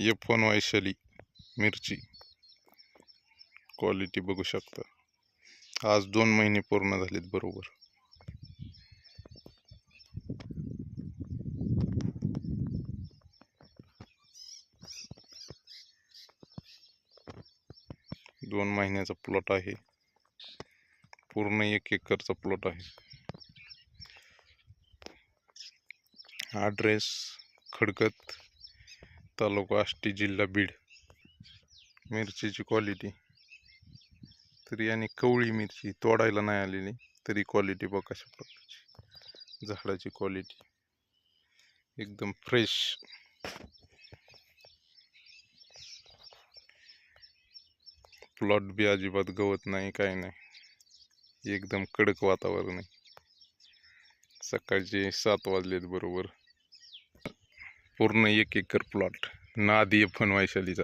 F one Vaishali मिरची. Quality बघू शकता. आज दोन महिने पूर्ण झालेत बरोबर. दोन महिन्याचा प्लॉट आहे. पूर्ण एक एकरचा प्लॉट आहे. ॲड्रेस खडकत तालुका आष्टी जिल्हा बीड. मिरचीची क्वालिटी तरी आणि कवळी मिरची तोडायला नाही आलेली तरी क्वालिटी बघा कशा प्रकारची. झाडाची क्वालिटी एकदम फ्रेश प्लॉट बी अजिबात गवत नाही काही नाही. एकदम कडक वातावरण आहे. सकाळचे सात वाजलेत बरोबर. पूर्ण एक एकर प्लॉट नादी फनवाई वैशालीचा